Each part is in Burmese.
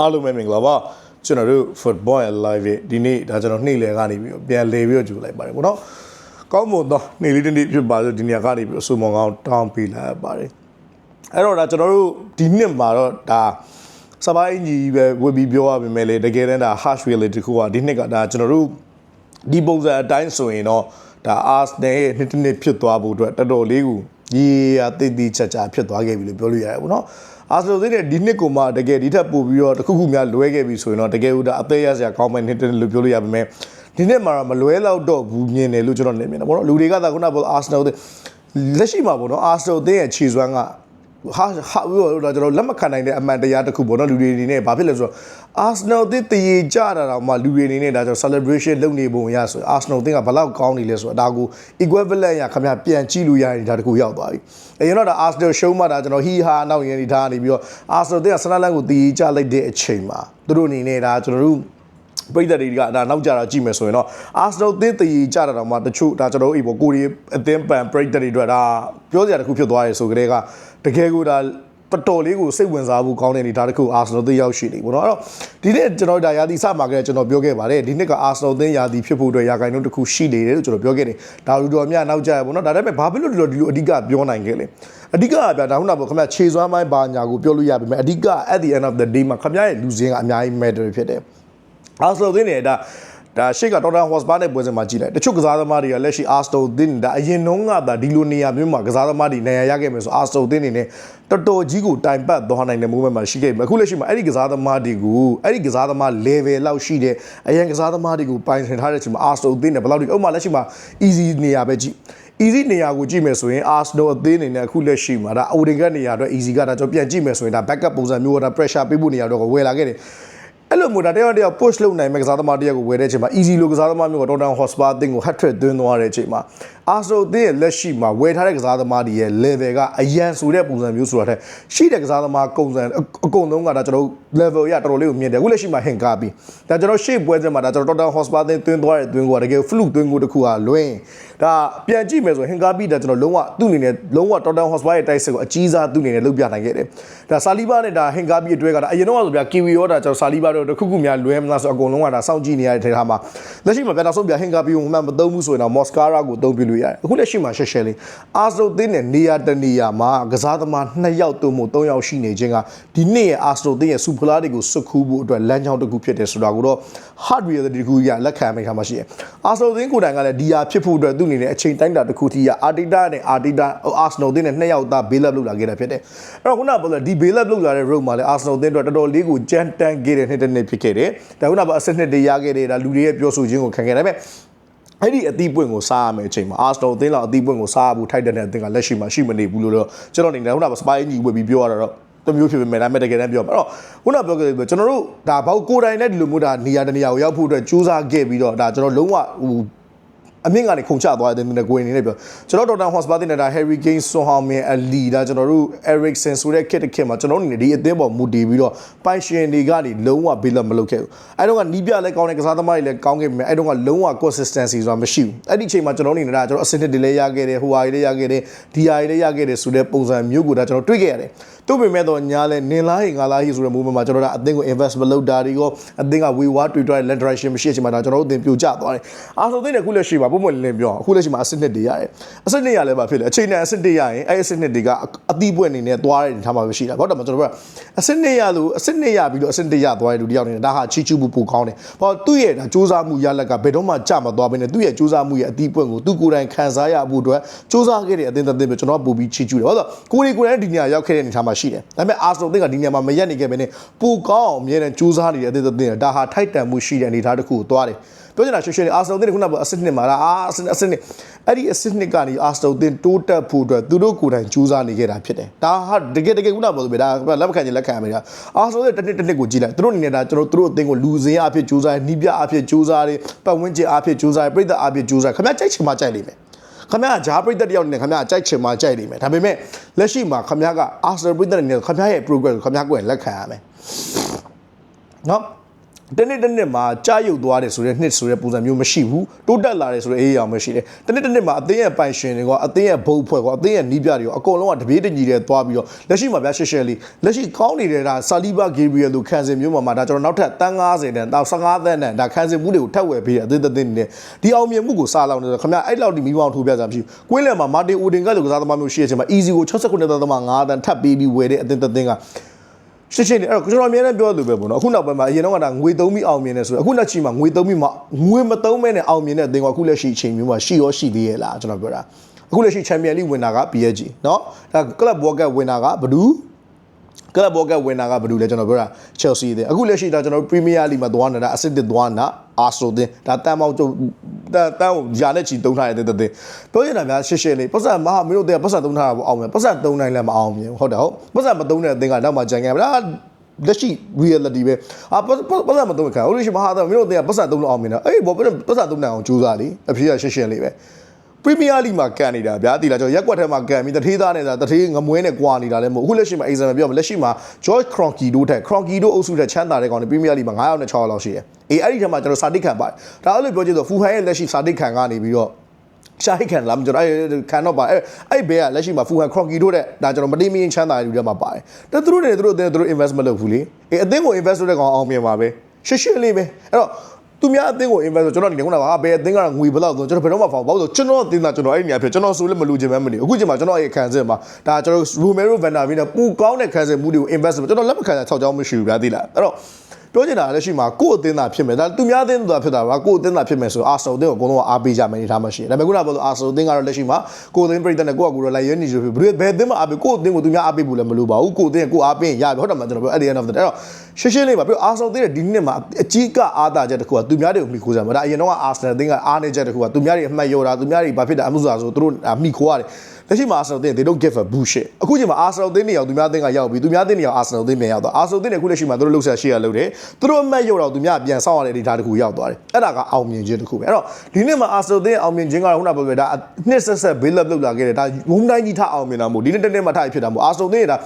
အားလုံးပဲမင်္ဂလာပါကျွန်တော်တို့ football and live ရဲ့ဒီနေ့ဒါကျွန်တော်နေ့လည်ကနေပြီးတော့ပြန်လည်ပြီးတော့ကြိုလိုက်ပါတယ်ပေါ့နော်ကောင်းမွန်တော့နေ့လေးတစ်နေ့ဖြစ်ပါဆိုဒီနေရာကနေပြီးတော့စူမောင်ကောင်းတောင်းပေးလာပါတယ်အဲ့တော့ဒါကျွန်တော်တို့ဒီနှစ်မှာတော့ဒါစပိုင်းကြီးပဲဝယ်ပြီးပြောရပါမယ်လေတကယ်တမ်းဒါ harsh reality တခုကဒီနှစ်ကဒါကျွန်တော်တို့ဒီပုံစံအတိုင်းဆိုရင်တော့ဒါ Arsenal ရဲ့နှစ်တစ်နှစ်ဖြစ်သွားဖို့အတွက်တော်တော်လေးကိုရေရာတိတ်တိတ်ချာချာဖြစ်သွားခဲ့ပြီလို့ပြောလို့ရတယ်ပေါ့နော် အာဆယ်နယ်တဲ့ဒီနှစ်ကိုမှတကယ်ဒီထက်ပိုပြီးတော့တခုခုများလွဲခဲ့ပြီဆိုရင်တော့တကယ်ဦးဒါအသေးရစရာကောင်းမဲ့နှစ်တစ်နှစ်လို့ပြောလို့ရပါမယ်ဒီနှစ်မှာတော့မလွဲတော့တော့ဘူးမြင်တယ်လို့ကျွန်တော်နေမြင်တယ်ပေါ့နော်လူတွေကသာခုနကအာဆယ်နယ်လက်ရှိမှာပေါ့နော်အာဆယ်နယ်ရဲ့ခြေစွမ်းက ဟာဟာပြီးတော့ကျွန်တော်လက်မခံနိုင်တဲ့အမှန်တရားတစ်ခုပေါ့နော်လူတွေအနေနဲ့ဘာဖြစ်လဲဆိုတော့ Arsenal တစ်တည်ကြတာတော့မှလူတွေအနေနဲ့ဒါကြောင့် celebration လုပ်နေပုံရဆို Arsenal တင်းကဘလောက်ကောင်းနေလဲဆိုတော့ဒါကို equivalent ရခင်ဗျပြန်ကြည့်လို့ရရင်ဒါတခုရောက်သွားပြီအရင်တော့ဒါ Arsenal show မှာဒါကျွန်တော်ဟီဟာနောက်ရင်ဒီထားနေပြီးတော့ Arsenal တင်းကဆနလန်ကိုတည်ကြလိုက်တဲ့အချိန်မှာသူတို့အနေနဲ့ဒါကျွန်တော်တို့ ပရိသတ်တွေကဒါနောက်ကြတာကြည့်မယ်ဆိုရင်တော့ Arsenal သင်းတည်ကြတာတော့မှတချို့ဒါကျွန်တော်တို့အေးပေါ့ကိုရီအသင်းပန်ပရိသတ်တွေအတွက်ဒါပြောစရာတစ်ခုဖြစ်သွားတယ်ဆိုကြတဲ့ကတကယ်ကိုဒါတော်တော်လေးကိုစိတ်ဝင်စားဖို့ကောင်းတဲ့အနေဒါတစ်ခုအာဆင်နယ်သင်းရောက်ရှိနေပေါ့နော်အဲ့တော့ဒီနေ့ကျွန်တော်ဒါရာသီစမှာကလည်းကျွန်တော်ပြောခဲ့ပါတယ်ဒီနှစ်ကအာဆင်နယ်သင်းရာသီဖြစ်ဖို့အတွက်ရာဂိုင်နှုန်းတစ်ခုရှိနေတယ်လို့ကျွန်တော်ပြောခဲ့တယ်ဒါလူတော်များနောက်ကြရပေါ့နော်ဒါပေမဲ့ဘာဖြစ်လို့ဒီလိုဒီလိုအဓိကပြောနိုင်ခဲ့လဲအဓိကကဗျာဒါခုနကပေါ့ခင်ဗျခြေစွမ်းပိုင်းဘာညာကိုပြောလို့ရပါမယ်အဓိက at the end of the day မှာခင်ဗျရဲ့လူစင်းကအများကြီး matter ဖြစ်တယ် အာဆလိုသင်းတွေဒါဒါရှေ့ကတော်တန်ဟော့စပါနဲ့ပွဲစဉ်မှာကြည့်လိုက်တချို့ကစားသမားတွေကလက်ရှိအာစတိုသင်းဒါအရင်နှုန်းကဒါဒီလိုနေရာမျိုးမှာကစားသမားတွေနေရာရခဲ့မယ်ဆိုအာစတိုသင်းနေနဲ့တော်တော်ကြီးကိုတိုင်ပတ်သွားနိုင်တဲ့ moment မှာရှိခဲ့ပြီအခုလက်ရှိမှာအဲ့ဒီကစားသမားတွေကိုအဲ့ဒီကစားသမား level လောက်ရှိတဲ့အရင်ကစားသမားတွေကိုပိုင်ဆိုင်ထားတဲ့အချိန်မှာအာစတိုသင်းနဲ့ဘယ်လောက်ဒီဥပမာလက်ရှိမှာ easy နေရာပဲကြည့် easy နေရာကိုကြည့်မယ်ဆိုရင် Arsenal အသင်းအနေနဲ့အခုလက်ရှိမှာဒါ Odin ကနေရာအတွက် easy ကဒါကြောင့်ပြန်ကြည့်မယ်ဆိုရင်ဒါ backup ပုံစံမျိုးကဒါ pressure ပေးဖို့နေရာတော့ဝယ်လာခဲ့တယ် အဲ့လိုမျိုးဒါတယောက်တယောက် push လုပ်နိုင်မဲ့ကစားသမားတယောက်ကိုဝယ်တဲ့အချိန်မှာ easy လိုကစားသမားမျိုးက Tottenham Hotspur အသင်းကို hat trick သွင်းသွားတဲ့အချိန်မှာ Arsenal အသင်းရဲ့လက်ရှိမှာဝယ်ထားတဲ့ကစားသမားတွေရဲ့ level ကအရန်ဆိုတဲ့ပုံစံမျိုးဆိုတာတဲ့ရှိတဲ့ကစားသမားကုံစံအကုန်လုံးကဒါကျွန်တော် level ရတော်တော်လေးကိုမြင်တယ်အခုလက်ရှိမှာဟင်ကားပြီးဒါကျွန်တော်ရှေ့ပွဲစဉ်မှာဒါကျွန်တော် Tottenham Hotspur အသင်းသွင်းသွားတဲ့သွင်းကိုကတကယ် fluke သွင်းကိုတစ်ခုကလွင်းဒါပြန်ကြည့်မယ်ဆိုဟင်ကားပြီးဒါကျွန်တော်လုံးဝသူ့အနေနဲ့လုံးဝ Tottenham Hotspur ရဲ့တိုက်စစ်ကိုအကြီးစားသူ့အနေနဲ့လုပ်ပြနိုင်ခဲ့တယ်ဒါဆာလီဘာနဲ့ဒါဟင်ကားပြီးအတွဲကဒါအရင်တော့ဆိုဗျာ Kiwi ရောဒါကျွန်တော်ဆာလီဘာတို့တစ်ခုခုများလွဲမလားဆိုအကုန်လုံးကဒါစောင့်ကြည့်နေရတဲ့ထဲထားမှာလက်ရှိမှာဗျာနောက်ဆုံးဗျာဟင်ကားပြီးကိုမှမသုံးဘူးဆိုရင်တော့ Moscara ကိုသုံးပြလို့ရတယ်အခုလက်ရှိမှာရှက်ရှယ်လေးအာစတိုသင်းနဲ့နေရာတနေရာမှာကစားသမား2ယောက်သို့မဟုတ်3ယောက်ရှိနေခြင်းကဒီနေ့ရဲ့အာစတိုသင်းရဲ့စူဖလာတွေကိုစွတ်ခူးဖို့အတွက်လမ်းကြောင်းတစ်ခုဖြစ်တယ်ဆိုတာကိုတော့ hard reality တစ်ခုရလက်ခံမိခါမှာရှိတယ်အာစတိုသင်းကိုယ်တိုင်ကလည်းဒီဟာဖြစ်ဖို့အတွက်သူ့အနေနဲ့အချိန်တိုင်းတာတစ်ခုထိရအာတီတာနဲ့အာတီတာအာစတိုသင်းနဲ့2ယောက်သားဘေးလက်လုပ်လာခဲ့တာဖြစ်တယ်အဲ့တော့ခုနကပြောလို့ဒီဘေးလက်လုပ်လာတဲ့ road မှာလည်းအာစတိုသင်းအတွက်တော်တော်လေးကိုကြမ်းတမ်းခဲ့တဲ့နှစ်တစ်နှစ်ဖြစ်ခဲ့တယ်ဒါခုနကအစစ်နှစ်တည်းရခဲ့တယ်ဒါလူတွေရဲ့ပြောဆိုခြင်းကိုခံခဲ့တယ်ဒါပေမဲ့ အဲ့ဒီအသီးပွင့်ကိုစားရမယ်အချိန်မှာအာစတိုအသင်းလောက်အသီးပွင့်ကိုစားဖို့ထိုက်တဲ့အသင်းကလက်ရှိမှာရှိမနေဘူးလို့တော့ကျွန်တော်အနေနဲ့ခုနကစပိုင်းကြီးဝယ်ပြီးပြောရတာတော့တမျိုးဖြစ်ပေမဲ့ဒါပေမဲ့တကယ်တမ်းပြောပါအဲ့တော့ခုနပြောခဲ့တယ်ကျွန်တော်တို့ဒါဘောက်ကိုယ်တိုင်နဲ့ဒီလိုမျိုးဒါနေရာတနေရာကိုရောက်ဖို့အတွက်ကြိုးစားခဲ့ပြီးတော့ဒါကျွန်တော်လုံးဝဟို အမြင့်ကနေခုန်ချသွားတဲ့တဲ့ကိုယ်အနေနဲ့ပြောကျွန်တော်ဒေါက်တာဟော့စပါတင်နဲ့ဒါ Harry Kane ဆွန်ဟောင်မင်အလီဒါကျွန်တော်တို့ Eriksen ဆိုတဲ့ခစ်တစ်ခစ်မှာကျွန်တော်အနေနဲ့ဒီအသင်းပေါ်မူတည်ပြီးတော့ပိုင်ရှင်တွေကနေလုံးဝဘေးလက်မလုပ်ခဲ့ဘူးအဲတော့ကနီးပြလည်းကောင်းတဲ့ကစားသမားတွေလည်းကောင်းခဲ့ပေမဲ့အဲတော့ကလုံးဝ consistency ဆိုတာမရှိဘူးအဲ့ဒီအချိန်မှာကျွန်တော်အနေနဲ့ဒါကျွန်တော်အစနစ်တွေလည်းရခဲ့တယ်ဟိုဟာတွေလည်းရခဲ့တယ်ဒီဟာတွေလည်းရခဲ့တယ်ဆိုတဲ့ပုံစံမျိုးကိုဒါကျွန်တော်တွေ့ခဲ့ရတယ်တို့ပေမဲ့တော့ညာလဲနင်လားဟင်ငါလားဟိဆိုတဲ့ movement မှာကျွန်တော်တို့အသင်းကို invest မလုပ်တာတွေရောအသင်းကဝေဝါတွေ့တွေ့ land direction မရှိတဲ့အချိန်မှာဒါကျွန်တော်တို့အသင်းပြိုကျသွားတယ်အားဆိုသိတဲ့ခုလက်ရှိမှာပုံမှန်လင်းပြောအခုလက်ရှိမှာအစစ်နှစ်တွေရတယ်အစစ်နှစ်ရလဲပါဖြစ်လေအချိန်နဲ့အစစ်တွေရရင်အဲ့အစစ်နှစ်တွေကအသီးပွက်အနေနဲ့သွားတဲ့ထားမှာပဲရှိတာဘာလို့လဲကျွန်တော်တို့ကအစစ်နှစ်ရလို့အစစ်နှစ်ရပြီးတော့အစစ်တွေရသွားတဲ့လူတယောက်နေဒါဟာချီချူမှုပိုကောင်းတယ်ဘာလို့သူ့ရဲ့ဒါစူးစမ်းမှုရလက်ကဘယ်တော့မှကြမသွားဘဲနဲ့သူ့ရဲ့စူးစမ်းမှုရဲ့အသီးပွက်ကိုသူကိုယ်တိုင်ခံစားရဖို့အတွက်စူးစမ်းခဲ့တဲ့အသင်းတစ်သင်းပဲကျွန်တော်ပို့ပြီးချီချူတယ်ဘာလို့ကိုယ်ကိုယ်တိုင်ဒီနေရာရောက်ခဲ့တဲ့အနေထားမှာရှိတယ်ဒါပေမဲ့အာစတိုသင်းကဒီနေရာမှာမရက်နေခဲ့ဘဲနဲ့ပိုကောင်းအောင်အမြဲတမ်းစူးစမ်းနေတဲ့အသင်းတစ်သင်းဒါဟာထိုက်တန်မှုရှိတဲ့အနေထားတစ်ခုကိုသွားတယ်ပြောချင်တာရှင်းရှင်းလေးအာစတိုသင်းကခုနကအစစ်နှစ်မှာလားအာအစစ်အစစ်နှစ်အဲ့ဒီအစစ်နှစ်ကနေအာစတိုသင်းတိုးတက်ဖို့အတွက်သူတို့ကိုယ်တိုင်စူးစမ်းနေခဲ့တာဖြစ်တယ်ဒါဟာတကယ်တကယ်ခုနကပြောဆိုပြဒါလက်မခံချင်လက်ခံရမယ်ဒါအာစတိုသင်းတစ်နှစ်တစ်နှစ်ကိုကြည့်လိုက်သူတို့အနေနဲ့ဒါကျွန်တော်တို့အသင်းကိုလူစင်းအဖြစ်စူးစမ်းနီးပြအဖြစ်စူးစမ်းတယ်ပတ်ဝန်းကျင်အဖြစ်စူးစမ်းပြည်သက်အဖြစ်စူးစမ်းခင်ဗျာကြိုက်ချင်မှကြိုက်လိမ့်မယ် ခမရဂျာပရိသတ်တယောက်နေခမရကြိုက်ချင်မှကြိုက်နေမယ်ဒါပေမဲ့လက်ရှိမှာခမရကအာဆယ်ပရိသတ်နေခမရရဲ့ program ကိုခမရကိုယ်လက်ခံရမယ်နော် တနေ့တစ်နေ့မှာကြာရုပ်သွားတယ်ဆိုတဲ့နှစ်ဆိုတဲ့ပုံစံမျိုးမရှိဘူးတိုးတက်လာတယ်ဆိုတဲ့အေးရောင်မရှိတယ်တနေ့တစ်နေ့မှာအသင်းရဲ့ပိုင်ရှင်တွေကအသင်းရဲ့ဘုတ်ဖွဲ့ကအသင်းရဲ့နီးပြတွေကအကုန်လုံးကတပြေးတညီတဲ့သွားပြီးတော့လက်ရှိမှာဗျာရှက်ရှက်လေးလက်ရှိကောင်းနေတဲ့ဒါဆာလီဘာဂေဘရီယယ်လိုခံစင်မျိုးမှာမှာဒါကျွန်တော်နောက်ထပ်တန်း90တန်းတော့15တန်းနဲ့ဒါခံစင်မှုတွေကိုထပ်ဝယ်ပေးတဲ့အသင်းတစ်သင်းနေဒီအောင်မြင်မှုကိုစားလောင်နေတယ်ခင်ဗျအဲ့လောက်ဒီမိမောင်ထိုးပြကြမရှိဘူးကွင်းလယ်မှာမာတင်အိုတင်ကလိုကစားသမားမျိုးရှိတဲ့အချိန်မှာ easy ကို69တန်းသမား5တန်းထပ်ပေးပြီးဝယ်တဲ့အသင်းတစ်သင်းက ရှင်းရှင်းလေးအဲ့တော့ကျွန်တော်အများနဲ့ပြောလို့ပဲပေါ့နော်အခုနောက်ပိုင်းမှာအရင်တော့ကဒါငွေသုံးပြီးအောင်မြင်နေဆိုတော့အခုနောက်ချိန်မှာငွေသုံးပြီးမှငွေမသုံးမဲနဲ့အောင်မြင်တဲ့အသင်းကအခုလက်ရှိအချိန်မျိုးမှာရှိရောရှိသေးရဲ့လားကျွန်တော်ပြောတာအခုလက်ရှိချန်ပီယံလိဝင်တာက PSG เนาะဒါကလပ်ဘောကတ်ဝင်တာကဘဒူး ကလပ်ဘောကတ်ဝင်တာကဘဒူးလဲကျွန်တော်ပြောတာ Chelsea တဲ့အခုလက်ရှိဒါကျွန်တော် Premier League မှာသွားနေတာအဆင့်တစ်သွားနေတာ Arsenal တဲ့ဒါတန်မောက်ကျုပ်တန်တန်ကိုယာနဲ့ချီတုံးထားတဲ့တဲ့တဲ့ပြောရင်လည်းများရှင်းရှင်းလေးပတ်စံမဟာမင်းတို့တဲ့ပတ်စံတုံးထားတာပေါ့အောင်မြင်ပတ်စံတုံးနိုင်လည်းမအောင်မြင်ဟုတ်တယ်ဟုတ်ပတ်စံမတုံးတဲ့အသင်းကနောက်မှကြံခဲ့ပါလားလက်ရှိ reality ပဲအာပတ်ပတ်စံမတုံးခံဟိုလိုရှိမဟာတော့မင်းတို့တဲ့ပတ်စံတုံးလို့အောင်မြင်တာအေးဘောပတ်စံတုံးနိုင်အောင်ကြိုးစားလေအဖေကရှင်းရှင်းလေးပဲ ပရီးမီးယားလိမှာကန်နေတာဗျာဒီလားကျွန်တော်ရက်ကွက်ထဲမှာကန်ပြီးတထေးသားနေတာတထေးငမွဲနဲ့ကွာနေတာလည်းမဟုတ်အခုလက်ရှိမှာ exam ပြောမယ်လက်ရှိမှာ George Kroenke တို့ထက် Kroenke တို့အုပ်စုထက်ချမ်းသာတဲ့ကောင်တွေပရီးမီးယားလိမှာ9ယောက်နဲ့6ယောက်လောက်ရှိတယ်အေးအဲ့ဒီထဲမှာကျွန်တော်စာတိတ်ခံပါတယ်ဒါအဲ့လိုပြောကြည့်ဆိုဖူဟန်ရဲ့လက်ရှိစာတိတ်ခံကနေပြီးတော့ရှာဟိတ်ခံလာမကျွန်တော်အဲ့ခံတော့ပါအဲ့အဲ့ဘဲကလက်ရှိမှာဖူဟန် Kroenke တို့တဲ့ဒါကျွန်တော်မတိမင်းချမ်းသာတဲ့လူတွေမှာပါတယ်ဒါသူတို့တွေသူတို့အတင်းသူတို့ invest မလုပ်ဘူးလေအေးအတင်းကို invest လုပ်တဲ့ကောင်အောင်မြင်ပါပဲရှင်းရှင်းလေးပဲအဲ့တော့ သူများအသင်းကို invest ဆိုကျွန်တော်ဒီနေ့ခုနကဘယ်အသင်းကငွေဘယ်လောက်ဆိုကျွန်တော်ဘယ်တော့မှဖောက်ဘာလို့ကျွန်တော်အသင်းသားကျွန်တော်အဲ့ဒီနေရာဖြစ်ကျွန်တော်ဆိုလည်းမလူချင်မှမနေအခုချိန်မှာကျွန်တော်ရဲ့ခံစစ်မှာဒါကျွန်တော် Romero Van der Ven နဲ့ပူကောင်းတဲ့ခံစစ်မှုတွေကို invest ကျွန်တော်လက်မခံတာ6ချောင်းမရှိဘူးဗျာသိလားအဲ့တော့ ပြောချင်တာလက်ရှိမှာကိုယ့်အသင်းသားဖြစ်မယ်ဒါသူများအသင်းသားဖြစ်တာပါကိုယ့်အသင်းသားဖြစ်မယ်ဆိုအာဆယ်အသင်းကိုအကုန်လုံးအားပေးကြမယ်နေထားမှရှိတယ်ဒါပေမဲ့ခုနကပြောလို့အာဆယ်အသင်းကတော့လက်ရှိမှာကိုယ့်အသင်းပြည်သက်နဲ့ကိုယ့်အကူတော့လိုက်ရဲနေကြပြီဘယ်ဘယ်အသင်းမှာအားပေးကိုယ့်အသင်းကိုသူများအားပေးဘူးလည်းမလိုပါဘူးကိုယ့်အသင်းကိုအားပေးရင်ရပြီဟုတ်တယ်မကျွန်တော်ပြော at the end of the day အဲ့တော့ရှင်းရှင်းလေးပါပြီးအာဆယ်အသင်းရဲ့ဒီနှစ်မှာအကြီးကအားသာချက်တစ်ခုကသူများတွေကိုမိခိုးကြမှာဒါအရင်တော့အာဆယ်အသင်းကအားနေချက်တစ်ခုကသူများတွေအမှတ်ရောတာသူများတွေဘာဖြစ်တာအမှုဆိုတာဆိုသူတို့မိခိုးရတယ်လက်ရှိမှာ Arsenal အသင်း they don't give a bullshit အခုချိန်မှာ Arsenal အသင်းနေအောင်သူများအသင်းကရောက်ပြီးသူများအသင်းနေအောင် Arsenal အသင်းပြန်ရောက်သွား Arsenal အသင်းနေအခုလက်ရှိမှာသူတို့လှုပ်ရှားရှိရလုပ်တယ်သူတို့အမှတ်ရောက်တော့သူများပြန်ဆောက်ရတဲ့ data တစ်ခုရောက်သွားတယ်အဲ့ဒါကအောင်မြင်ခြင်းတစ်ခုပဲအဲ့တော့ဒီနေ့မှာ Arsenal အသင်းအောင်မြင်ခြင်းကတော့ခုနပြောပြဒါနှစ်ဆက်ဆက် build up လုပ်လာခဲ့တယ်ဒါဝုန်းတိုင်းကြီးထအောင်မြင်တာမဟုတ်ဒီနေ့တစ်နေ့မှထားဖြစ်တာမဟုတ် Arsenal အသင်းကဒါ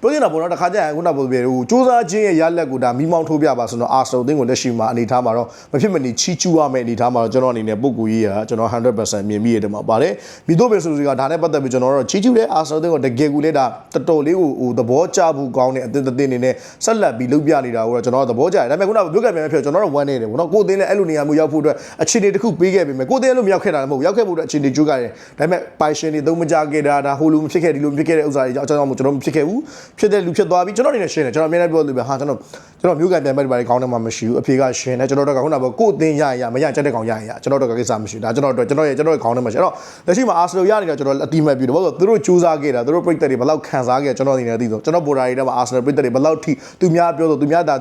ပြောနေတာပေါ့နော်တခါကျရင်ခုနပြောပြဟိုစူးစမ်းခြင်းရဲ့ရလက်ကိုဒါမိမောင်းထိုးပြပါဆိုတော့ Arsenal အသင်းကိုလက်ရှိမှာအနေထားမှာတော့မဖြစ်မနေချီးကျူးရမယ့်အနေထားမှာတော့ကျွန်တော်အနေနဲ့ပုံကူကြီးရာကျွန်တော်100%မြင်မိရတယ်မှာပါတယ်မိတို့ပဲဆိုစီကဒါနဲ့ပတ်သက်ပြီးကျွန်တော်တို့ချီးကျူးတဲ့ Arsenal အသင်းကိုတကယ်ကူလေးဒါတော်တော်လေးကိုဟိုသဘောကျဖို့ကောင်းတဲ့အသင်းတစ်သင်းအနေနဲ့ဆက်လက်ပြီးလုပ်ပြနေတာကိုတော့ကျွန်တော်တို့သဘောကျတယ်ဒါပေမဲ့ခုနကပြောခဲ့ပြန်ဖြစ်ကျွန်တော်တို့ဝမ်းနေတယ်ဘောနော်ကိုအသင်းလည်းအဲ့လိုနေရာမျိုးရောက်ဖို့အတွက်အခြေအနေတစ်ခုပေးခဲ့ပေမဲ့ကိုအသင်းအဲ့လိုမရောက်ခဲ့တာလည်းမဟုတ်ရောက်ခဲ့ဖို့အတွက်အခြေအနေကြိုးကြတယ်ဒါပေမဲ့ပိုင်ရှင်တွေသုံးမကြခဲ့တာဒါဟိုလိုမဖြစ်ခဲ့ဒီလိုမဖြစ်ခဲ့တဲ့ဥစ္စာတွေအကြောင်းကြောင့်ကျွန်တော်မဖြစ်ခဲ့ဘူးဖြစ်တဲ့လူဖြစ်သွားပြီကျွန်တော်အနေနဲ့ရှင်းတယ်ကျွန်တော်အများနဲ့ပြောလို့ပဲဟာကျွန်တော်ကျွန်တော်မျိုးကန်ပြန်မဲ့ဒီပါကောင်းတယ်မှမရှိဘူးအဖေကရှင်းတယ်ကျွန်တော်တို့ကခုနကကိုအသင်းရရမရကြတဲ့ကောင်ရရကျွန်တော်တို့ကကိစ္စမရှိဒါကျွန်တော်တို့ကျွန်တော်ရဲ့ကျွန်တော်ရဲ့ခေါင်းထဲမှာရှိအဲ့တော့လက်ရှိမှာအာဆယ်လိုရနေတာကျွန်တော်အတိမတ်ပြီးတော့ဘာလို့သူတို့စူးစမ်းခဲ့တာသူတို့ပြိတ္တတွေဘယ်လောက်ခံစားခဲ့ကျွန်တော်အနေနဲ့သိဆိုကျွန်တော်ဘော်ဒါတွေထဲမှာအာဆယ်ပြိတ္တတွေဘယ်လောက်ထိသူများပြောဆိုသူများဒါ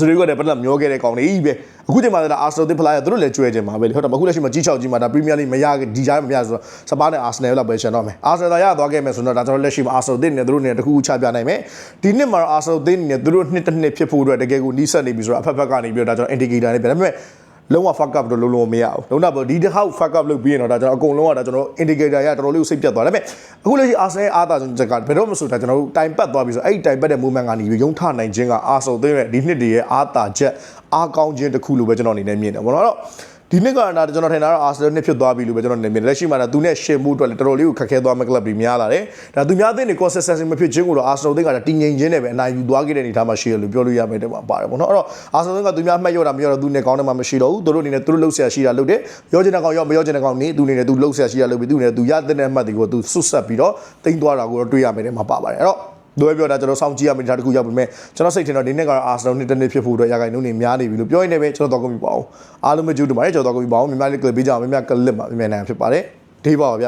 ဆိုရီကလည်းဘယ်လောက်မျောခဲ့တဲ့ကောင်တွေကြီးပဲအခုချိန်မှာဒါအာဆယ်တင်ဖလာရသူတို့လည်းကြွယ်ကြမှာပဲလေဟုတ်တယ်အခုလက်ရှိမှာကြီးချောက်ကြီးမှာဒါပရီးမီးယားလိမရဒီကြားမရဆိုတော့စပါးနဲ့အာဆယ်နယ်လောက်ပဲရှင်းတော့မယ်အာဆယ်သာရသွားခဲ့မယ်ဆိုတော့ဒါကျွန်တော်လက်ရှိမှာအာဆယ်တင်နေသူတို့နေတခုခုချပြနိုင်မယ်ဒီနှစ်မှာအာဆယ်တင်နေသူတို့နှစ်တစ်နှစ်ဖြစ်ဖို့အတွက်တကယ်ကိုနီးစပ်နေပြီဆိုတော့အဖက်ဖက်ကနေပြီးတော့ဒါကျွန်တော် indicator နဲ့ပြဒါပေမဲ့ လုံးဝ fuck up တော့လုံးလုံးမရဘူးလုံးတော့ဒီတစ်ခေါက် fuck up လုပ်ပြီးရင်တော့ဒါကျွန်တော်အကုန်လုံးကဒါကျွန်တော် indicator ရတော်တော်လေးကိုစိတ်ပြတ်သွားတယ်ဒါပေမဲ့အခုလက်ရှိ Arsenal အားသာဆုံးချက်ကဘယ်တော့မှဆိုတာကျွန်တော်တို့တိုင်ပတ်သွားပြီဆိုအဲ့ဒီတိုင်ပတ်တဲ့ movement ကနေပြီးရုံထနိုင်ခြင်းက Arsenal သိရဲ့ဒီနှစ်တည်းရဲ့အားသာချက်အားကောင်းခြင်းတစ်ခုလို့ပဲကျွန်တော်အနေနဲ့မြင်တယ်ဘောနော်တော့ ဒီနှစ်ကဒါကျွန်တော်ထင်တာတော့ Arsenal နှစ်ဖြစ်သွားပြီလို့ပဲကျွန်တော်နေမြင်တယ်လက်ရှိမှာဒါသူနဲ့ရှင်မှုအတွက်လည်းတော်တော်လေးကိုခက်ခဲသွားမဲ့ club တွေများလာတယ်ဒါသူများအသင်းတွေ consistency မဖြစ်ခြင်းကိုတော့ Arsenal အသင်းကတည်ငြိမ်ခြင်းနဲ့ပဲအနိုင်ယူသွားခဲ့တဲ့အနေအထားမှာရှိရလို့ပြောလို့ရမယ်တဲ့မှာပါတယ်ပေါ့နော်အဲ့တော့ Arsenal ကသူများမှတ်ရတာမရတော့သူနဲ့ကောင်းတယ်မှမရှိတော့ဘူးသူတို့အနေနဲ့သူတို့လှုပ်ရှားရှိတာလုပ်တယ်ရောချင်တဲ့ကောင်ရောမရောချင်တဲ့ကောင်နေသူအနေနဲ့သူလှုပ်ရှားရှိတာလုပ်ပြီးသူအနေနဲ့သူရတဲ့မှတ်တွေကိုသူဆွတ်ဆက်ပြီးတော့တင်သွားတာကိုတော့တွေ့ရမယ်တဲ့မှာပါပါတယ်အဲ့တော့ တို့ပြောတာကျွန်တော်စောင့်ကြည့်ရမယ့်ဒါတခုရောက်ပြီမဲ့ကျွန်တော်စိတ်ထင်တော့ဒီနေ့ကတော့ Arsenal နှစ်တစ်နှစ်ဖြစ်ဖို့အတွက်ရခိုင်နှုန်းနေများနေပြီလို့ပြောရင်းနဲ့ပဲကျွန်တော်တော့ကုန်ပြီပါအောင်အားလုံးမကြည့်တူပါတယ်ကျွန်တော်တော့ကုန်ပြီပါအောင်မြန်မာလေးကလစ်ပေးကြအောင်မြန်မာကလစ်မှာမြန်မာနိုင်ငံဖြစ်ပါတယ်ဒေးပါပါဗျ